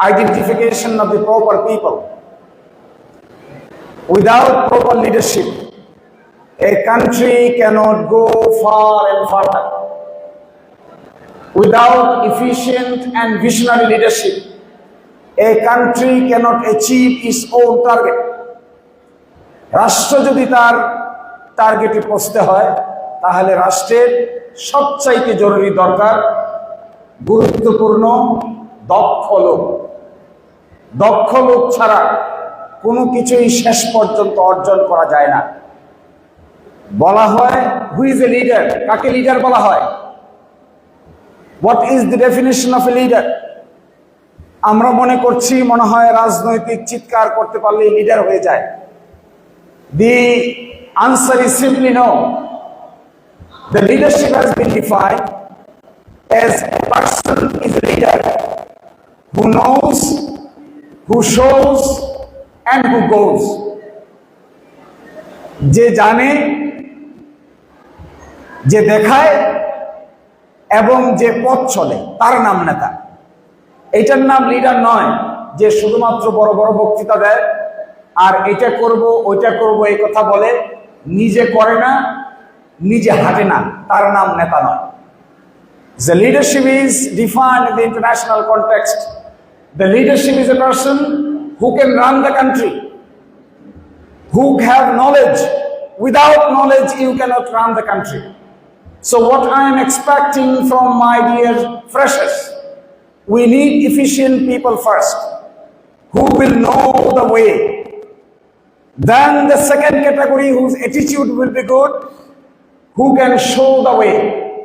identification of the proper people. Without proper leadership, a country cannot go far and further. Without efficient and visionary leadership, a country cannot achieve its own target. রাষ্ট্র যদি তার টার্গেটে পৌঁছতে হয় তাহলে রাষ্ট্রের সবচাইতে জরুরি দরকার গুরুত্বপূর্ণ দক্ষ লোক দক্ষ লোক ছাড়া কোনো কিছুই শেষ পর্যন্ত অর্জন করা যায় না। বলা হয় হু ইজ এ লিডার কাকে লিডার বলা হয়? What is the definition of a leader আমরা মনে করছি মনে হয় রাজনৈতিক চিৎকার করতে পারলেই লিডার হয়ে যায়। The answer is simply know The leadership has been defined as a person is a leader who knows, who shows, and who goes. যে জানে যে দেখায় এবং যে পথ চলে তার নাম নেতা এটার নাম লিডার নয় যে শুধুমাত্র বড় বড় বক্তৃতা দেয় আর এটা করব ওইটা করব এই কথা বলে নিজে করে না নিজে হাঁটে না তার নাম নেতা নয় The leadership is defined in the international context. The leadership is a person who can run the country, who have knowledge. Without knowledge, you cannot run the country. So what I am expecting from my dear freshers, we need efficient people first, who will know the way. Then the second category whose attitude will be good, who can show the way.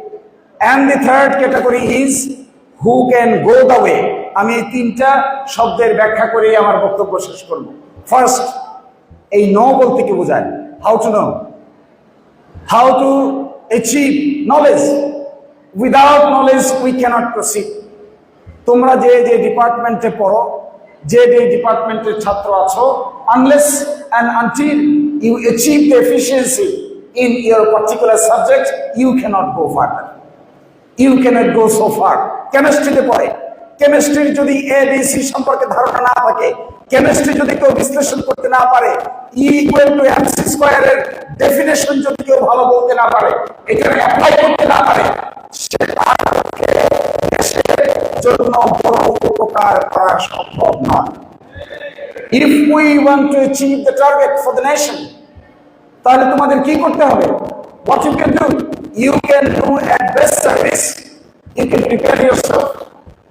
And the third category is who can go the way. আমি এই তিনটা শব্দের ব্যাখ্যা করে আমার বক্তব্য শেষ করব। ফার্স্ট এই নো বলতে কি বোঝায়? How to know how to achieve knowledge without knowledge we cannot proceed তোমরা যে যে ডিপার্টমেন্টে পড়ো, যে যে ডিপার্টমেন্টের ছাত্র আছো unless and until you achieve the efficiency in your particular subject you cannot go further you cannot go so far কেমিস্ট্রিতে পড়ে। কেমিস্ট্রির যদি এ বি সি সম্পর্কে ধারণা না থাকে, কেমিস্ট্রি যদি কেউ বিশ্লেষণ করতে না পারে E equal to M C স্কোয়ারের ডেফিনেশন যদি কেউ ভালো বলতে না পারে, এখানে অ্যাপ্লাই করতে না পারে সে দেশের জন্য বড় উপকার করা সম্ভব নয়। If we want to achieve the target for the nation তাহলে তোমাদের কি করতে হবে? What you can do you can do at best service you can prepare yourself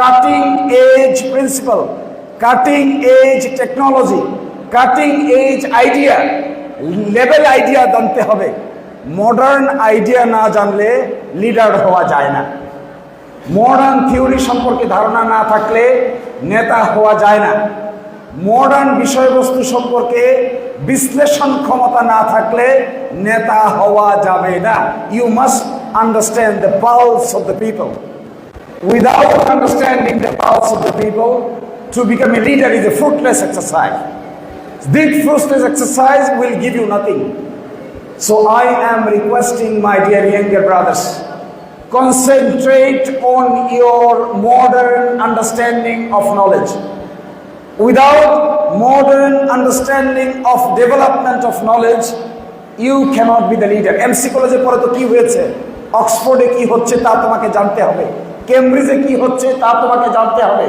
cutting edge principle cutting edge technology cutting edge idea level idea জানতে হবে। Modern idea না জানলে leader হওয়া যায় না। মডার্ন থিওরি সম্পর্কে ধারণা না থাকলে নেতা হওয়া যায় না। মডার্ন বিষয়বস্তু সম্পর্কে বিশ্লেষণ ক্ষমতা না থাকলে নেতা হওয়া যাবে না। You must understand the pulse of the people Without understanding the pulse of the people to become a leader is a fruitless exercise This fruitless exercise will give you nothing. So I am requesting my dear younger brothers, concentrate on your modern understanding of knowledge. Without modern understanding of development of knowledge, you cannot be the leader. MC কলেজে পরে তো কি হয়েছে অক্সফোর্ডে কি হচ্ছে তা তোমাকে জানতে হবে কেমব্রিজে কি হচ্ছে তা তোমাকে জানতে হবে।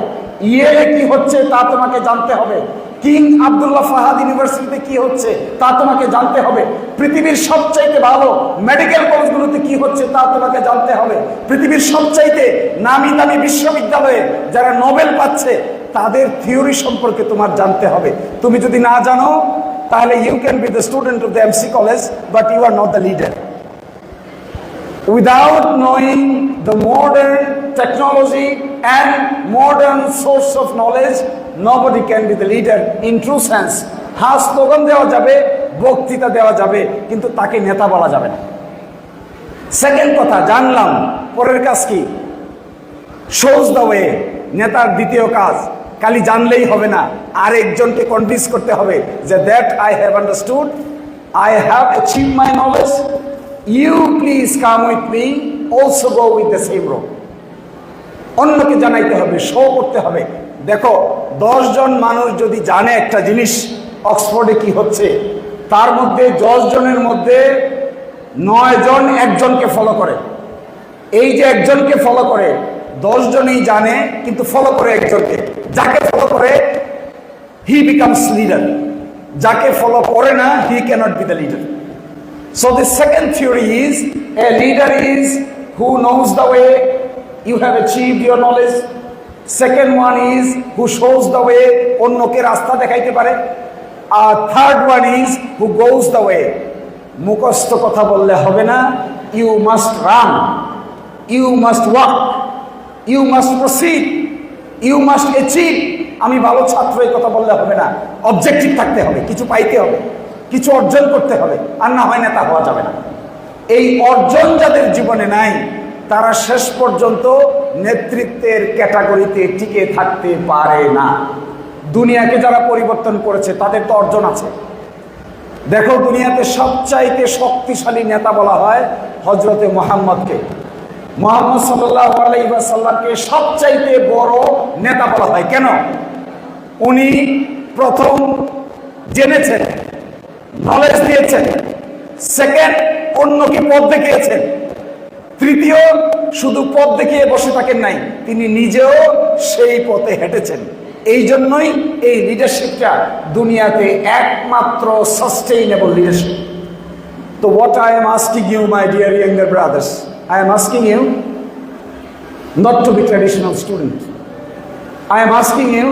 ইয়েলে কি হচ্ছে তা তোমাকে জানতে হবে। কিং আব্দুল্লাহ ফাহাদ ইউনিভার্সিটিতে কি হচ্ছে তা তোমাকে জানতে হবে। পৃথিবীর সবচাইতে ভালো মেডিকেল কলেজগুলোতে কি হচ্ছে তা তোমাকে জানতে হবে। পৃথিবীর সবচাইতে নামি দামি বিশ্ববিদ্যালয়ে যারা নোবেল পাচ্ছে, তাদের থিওরি সম্পর্কে তোমার জানতে হবে। তুমি যদি না জানো, তাহলে you can be the student of the MC college but you are not the leader without knowing the modern technology and modern source of knowledge, nobody can be the leader in true sense. হ্যাঁ slogan দেওয়া যাবে, বক্তৃতা দেওয়া যাবে, কিন্তু তাকে নেতা বলা যাবে না। সেকেন্ড কথা, জানলাম, পরের কাজ কি? শোজ দ্য ওয়ে নেতার দ্বিতীয় কাজ, খালি জানলেই হবে না আর একজনকে কনভিন্স করতে হবে যে that I have understood I have achieve my knowledge you please come with me also go with the same road অন্যকে জানাইতে হবে শো করতে হবে। দেখো জন মানুষ যদি জানে একটা জিনিস অক্সফোর্ডে কি হচ্ছে, তার মধ্যে দশ জনের মধ্যে নয় জন একজনকে ফলো করে। এই যে একজনকে ফলো করে দশ জনই জানে, কিন্তু ফলো করে একজনকে। যাকে ফলো করে হি বিকামস লিডার যাকে ফলো করে না he cannot be the leader So the second theory is, a leader is who knows the way you have achieved your knowledge. Second one is who shows the way অন্যকে রাস্তা দেখাইতে পারে। আর third one is who goes the way মুখস্থ কথা বললে হবে না। You must run you must walk you must proceed you must achieve আমি ভালো ছাত্র, এই কথা বললে হবে না। অবজেক্টিভ থাকতে হবে। কিছু পাইতে হবে। কিছু অর্জন করতে হবে, আর না হয় না তা হওয়া যাবে না। এই অর্জন যাদের জীবনে নাই, তারা শেষ পর্যন্ত নেতৃত্বের ক্যাটাগরিতে টিকে থাকতে পারে না। দুনিয়াকে যারা পরিবর্তন করেছে, তাদের তো অর্জন আছে। দেখো, দুনিয়াতে সবচাইতে শক্তিশালী নেতা বলা হয় হজরতে মোহাম্মদকে। মোহাম্মদ সাল্লাহ আলাইসাল্লামকে সবচাইতে বড় নেতা বলা হয়। কেন? উনি প্রথম জেনেছেন নলেজ দিয়েছেন সেকেন্ড অন্যকে পথ দেখিয়েছেন তৃতীয়, শুধু পথ দেখিয়ে বসে থাকেন নাই, তিনি নিজেও সেই পথে হেঁটেছেন এই জন্যই এই লিডারশিপটা দুনিয়াতে একমাত্র সাস্টেইনেবল লিডারশিপ তো what I am asking you my dear younger brothers I am asking you not to be traditional student. I am asking you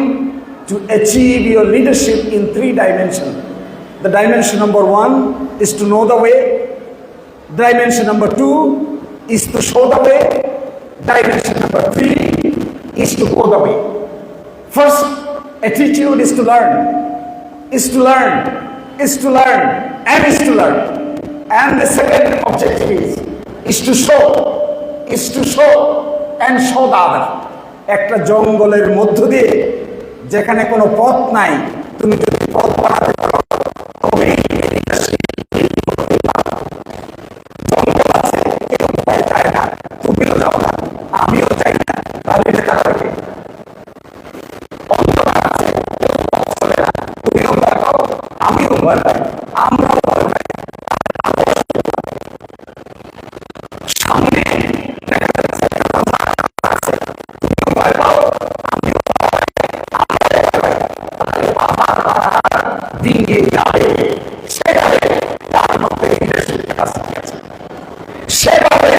to achieve your leadership in three dimensions. The dimension number one is to know the way. Dimension number two is to show the way. Dimension number three is to go the way. First attitude is to learn, is to learn, is to learn, and is to learn. And the second objective is, is to show, is to show and show the other. একটা জঙ্গলের মধ্য দিয়ে যেখানে কোনো পথ নাই তুমি যদি পথ বানাতে পারো সেভাবে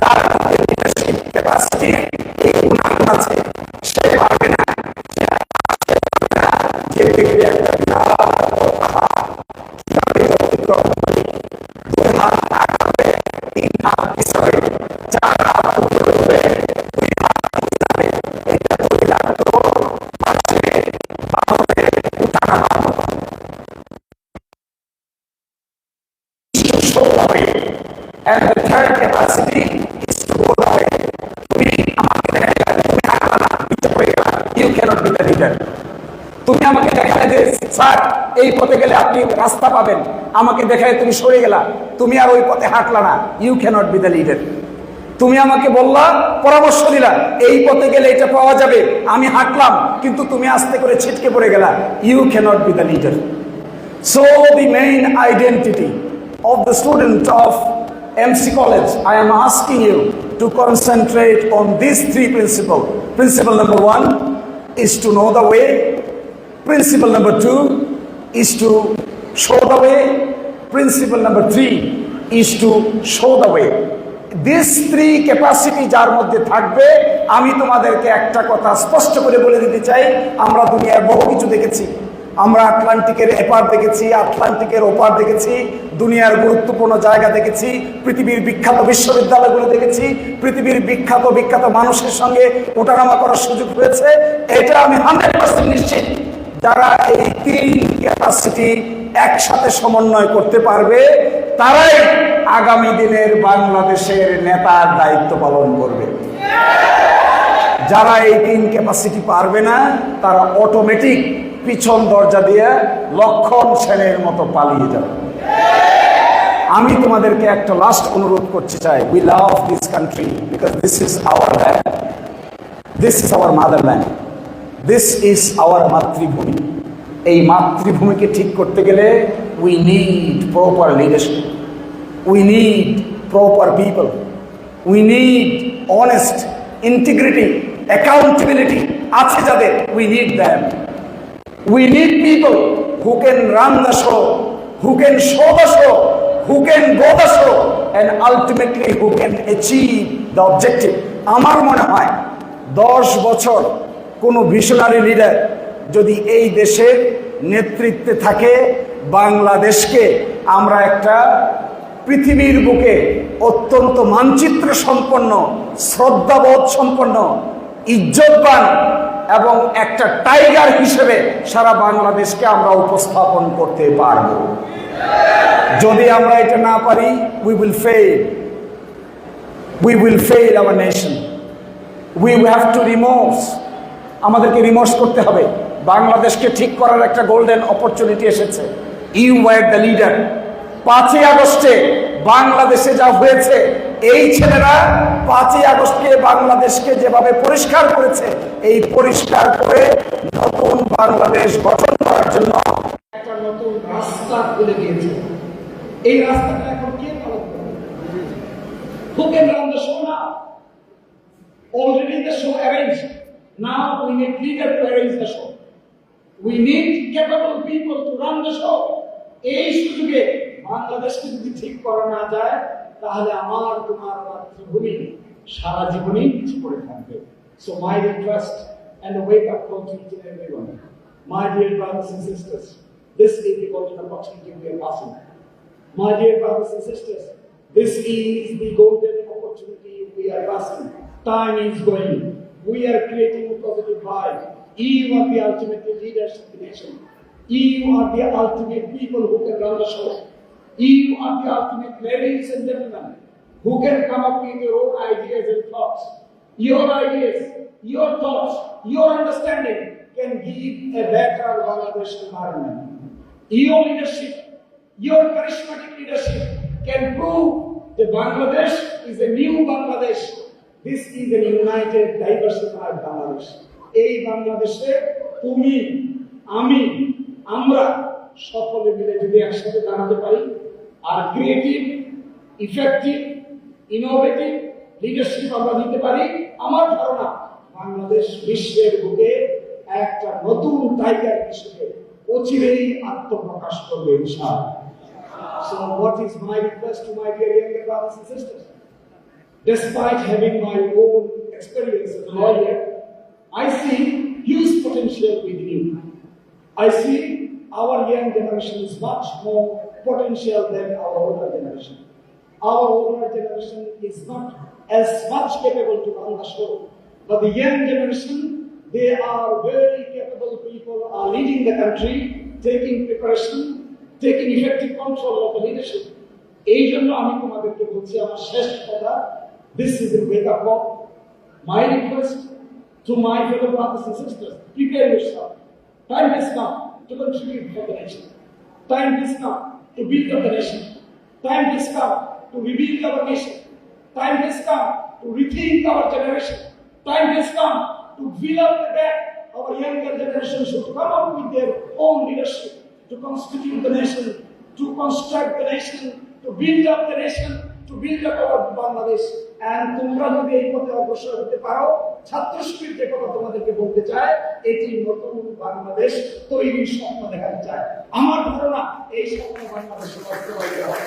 যার মধ্যে লিডারশিপ ক্যাপাসিটি এই গুণাগুণ আছে। তুমি আমাকে দেখালে যে স্যার এই পথে গেলে আপনি রাস্তা পাবেন। আমাকে দেখায় তুমি সরে গেলা। তুমি আর ওই পথে হাঁটলা না। You cannot be the leader তুমি আমাকে বললা পরামর্শ দিলা এই পথে গেলে এটা পাওয়া যাবে। আমি হাঁটলাম কিন্তু তুমি আস্তে করে ছিটকে পড়ে গেলা। You cannot be the leader So the main identity of the student of MC College, I am asking you to concentrate on these three principles. Principle number one is to know the way. Principle number two is to show the way. Principle number three is to show the way. This three capacity যার মধ্যে থাকবে, আমি তোমাদেরকে একটা কথা স্পষ্ট করে বলে দিতে চাই আমরা দুনিয়ার বহু কিছু দেখেছি আমরা আটলান্টিকের এপার দেখেছি, আটলান্টিকের ওপার দেখেছি, দুনিয়ার গুরুত্বপূর্ণ জায়গা দেখেছি, পৃথিবীর বিখ্যাত বিশ্ববিদ্যালয়গুলো দেখেছি, পৃথিবীর বিখ্যাত বিখ্যাত মানুষের সঙ্গে ওঠানামা করার সুযোগ হয়েছে এটা আমি হান্ড্রেড পার্সেন্ট নিশ্চিত যারা এই তিন ক্যাপাসিটি একসাথে সমন্বয় করতে পারবে, তারাই আগামী দিনের বাংলাদেশের নেতার দায়িত্ব পালন করবে। যারা এই তিন ক্যাপাসিটি পারবে না, তারা অটোমেটিক পিছন দরজা দিয়ে লক্ষণ সেনের মতো পালিয়ে যাবে। আমি তোমাদেরকে একটা লাস্ট অনুরোধ করতে চাই। We love this country because this is our land this is our motherland this is our মাতৃভূমি। এই মাতৃভূমিকে ঠিক করতে গেলে we need proper leadership we need proper people we need honest integrity accountability আছে যাদের। We need them we need people who can run the show who can show the show who can go the show and ultimately who can achieve the objective আমার মনে হয় দশ বছর কোনো visionary leader যদি এই দেশের নেতৃত্বে থাকে, বাংলাদেশকে আমরা একটা পৃথিবীর বুকে অত্যন্ত মানচিত্র সম্পন্ন শ্রদ্ধাবোধ সম্পন্ন, ইজ্জতবান এবং একটা টাইগার হিসেবে সারা বাংলাদেশকে আমরা উপস্থাপন করতে পারব। যদি আমরা এটা না পারি we will fail we will fail our nation we have to remorse আমাদেরকে রিমোর্স করতে হবে। বাংলাদেশকে ঠিক করার একটা গোল্ডেন অপরচুনিটি এসেছে। ইউ ওয়ার দ্য লিডার পাঁচই আগস্টে বাংলাদেশে যা হয়েছে, এই ছেলেরা পাঁচই আগস্টকে বাংলাদেশকে যেভাবে পরিষ্কার করেছে, এই পরিষ্কার করে নতুন বাংলাদেশ গঠন করার জন্য এই রাস্তাটা এখন কে পালন করবে? Who can run the show now? We need leader to arrange the show. We need capable people to run the show. এই সুযোগে বাংলাদেশকে যদি ঠিক করা না যায় তাহলে আমার তোমার মাতৃভূমি সারা জীবনই পিছু পড়ে থাকবে so my request a wake up call to each and everyone. My dear brothers and sisters, this is the golden opportunity we are passing. My dear brothers and sisters, this is the golden opportunity we are passing. Time is going. We are creating a positive vibe. You are the ultimate leaders of the nation. You are the ultimate people who can run the show. You are the ultimate ladies and gentlemen who can come up with your own ideas and thoughts. Your ideas, your thoughts, your understanding can give a better Bangladesh environment. Your leadership, your charismatic leadership can prove that Bangladesh is a new Bangladesh. This is an united, diversified Bangladesh. এই বাংলাদেশে তুমি আমি আমরা সকলে মিলে যদি একসাথে দাঁড়াতে পারি আর ক্রিয়েটিভ ইফেক্টিভ ইনোভেটিভ লিডারশিপ আমরা দিতে পারি আমার ধারণা বাংলাদেশ বিশ্বের বুকে একটা নতুন টাইগার হিসেবে অচিরেই আত্মপ্রকাশ করবে ইনশাআল্লাহ So what is my request to my dear younger brothers and sisters? Despite having my own experience as a lawyer, I see huge potential within you. I see our young generation is much more potential than our older generation. Our older generation is not as much capable to run the show, but the young generation, they are very capable people, are leading the country, taking preparation, taking effective control of the leadership. এই জন্য আমি তোমাদেরকে বলছি আমার শেষ কথা this is the wake up call. My request to my fellow brothers and sisters, prepare yourself. Time has come to contribute for the nation. Time has come to build up the nation. Time has come to rebuild our nation. Time has come to rethink our generation. Time has come to fill up the gap. Our younger generation should come up with their own leadership to constitute the nation, to construct the nation, to build up the nation, to build up our Bangladesh. And তোমরা যদি এই পথে অগ্রসর হতে পারো ছাত্র শিবির যে কথা তোমাদেরকে বলতে চায় এটি নতুন বাংলাদেশ তৈরির স্বপ্ন দেখাতে চায় আমার ধারণা, এই স্বপ্ন বাংলাদেশে বাস্তবায়িত হবে।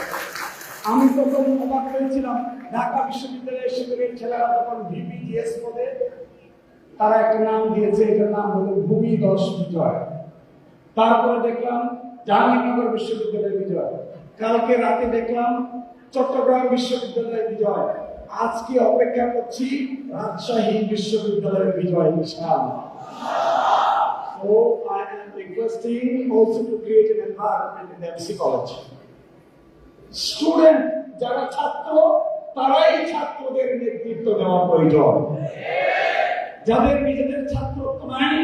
আমি প্রথম অবাক হয়েছিলাম, ঢাকা বিশ্ববিদ্যালয়ের শিবিরের ছেলেরা তখন ভিপিজিএস পদে, তারা একটা নাম দিয়েছে, এটার নাম হলো ভূমি দশ বিজয়। তারপরে দেখলাম জাহাঙ্গীরনগর বিশ্ববিদ্যালয়ের বিজয়। কালকে রাতে দেখলাম চট্টগ্রাম বিশ্ববিদ্যালয়ের বিজয়। আজকে অপেক্ষা করছি? রাজশাহী বিশ্ববিদ্যালয়ের বিজয়, ইনশাআল্লাহ। So, I am requesting also to create an environment in MC college. Student যারা ছাত্র, তারাই ছাত্রদের নেতৃত্ব দেওয়া প্রয়োজন। যাদের নিজেদের ছাত্রত্ব নাই,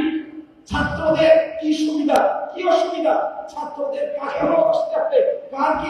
ছাত্রদের কি সুবিধা, কি অসুবিধা? ছাত্রদের বসতে কার কি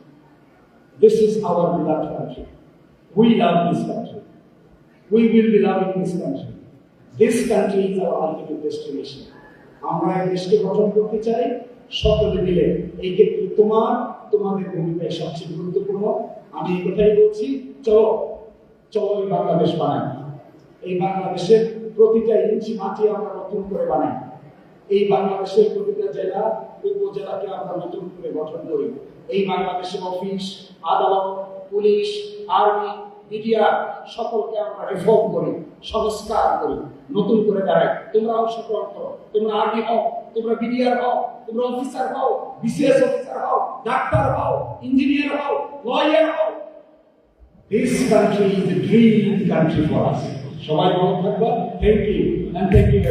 This is our beloved country. We love this country. We will be loving this country. This country is our ultimate destination. আমরা দেশকে গঠন করতে চাই সকলে মিলে এই ক্ষেত্রে তোমার তোমাদের ভূমিকাই সবচেয়ে গুরুত্বপূর্ণ আমি এই কথাই বলছি চলো চলো এই বাংলাদেশ বানাই এই বাংলাদেশের প্রতিটা ইঞ্চি মাটি আমরা নতুন করে বানাই এই বাংলাদেশের প্রতিটা জেলা, উপজেলাকে আমরা নতুন করে গঠন করি। এই বাংলাদেশের অফিস আদালত, পুলিশ আর্মি মিডিয়া সকলকে আমরা রিফর্ম করি, সংস্কার করি, নতুন করে দাঁড়াই। তোমরা অংশগ্রহণ করো, তোমরা আর্মি হও, তোমরা বিডিআর হও, তোমরা অফিসার হও বিসিএস অফিসার হও ডাক্তার হও ইঞ্জিনিয়ার হও লয়ার হও। This country is a dream country for us. সবাই ভালো থাকবা? Thank you and thank you